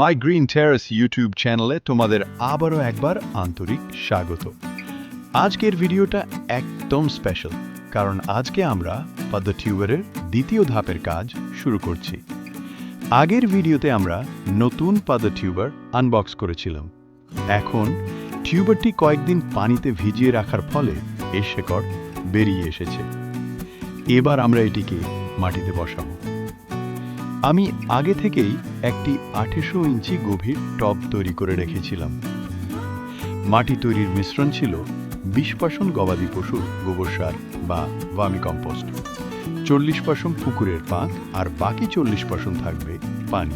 মাই green টেরাস YouTube চ্যানেলে তোমাদের আবারও একবার আন্তরিক স্বাগত। আজকের ভিডিওটা একদম স্পেশাল কারণ আজকে আমরা পদ্ম টিউবারের দ্বিতীয় ধাপের কাজ শুরু করছি। আগের ভিডিওতে আমরা নতুন পদ্ম টিউবার আনবক্স করেছিলাম। এখন টিউবারটি কয়েকদিন পানিতে ভিজিয়ে রাখার ফলে এর শেকড় বেরিয়ে এসেছে। এবার আমরা এটিকে মাটিতে বসাবো। আমি আগে থেকেই একটি আঠেরো ইঞ্চি গভীর টব তৈরি করে রেখেছিলাম। মাটি তৈরির মিশ্রণ ছিল বিশ পার্সেন্ট গবাদি পশুর গোবর সার বা ভার্মি কম্পোস্ট। চল্লিশ পার্সেন্ট পুকুরের পাক আর বাকি চল্লিশ পার্সেন্ট থাকবে পানি।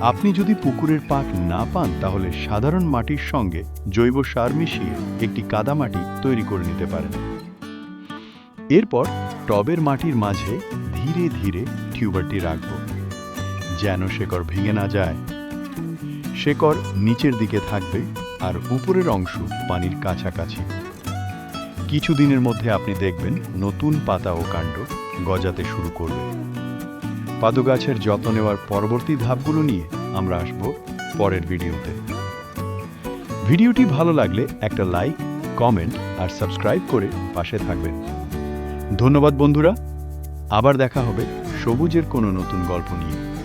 আপনি যদি পুকুরের পাক না পান, তাহলে সাধারণ মাটির সঙ্গে জৈব সার মিশিয়ে একটি কাদামাটি তৈরি করে নিতে পারেন। এরপর টবের মাটির মাঝে ধীরে ধীরে টিউবারটি রাখব। যেন শেকড় ভেঙে না যায়। শেকড় নিচের দিকে থাকবে আর উপরের অংশ পানির কাছাকাছি। কিছুদিনের মধ্যে আপনি দেখবেন নতুন পাতা ও কাণ্ড গজাতে শুরু করবে। পাদু গাছের যত্ন নেওয়ার পরবর্তী ধাপগুলো নিয়ে আমরা আসব পরের ভিডিওতে। ভিডিওটি ভালো লাগলে একটা লাইক, কমেন্ট আর সাবস্ক্রাইব করে পাশে থাকবেন। ধন্যবাদ বন্ধুরা, আবার দেখা হবে সবুজের কোনো নতুন গল্প নিয়ে।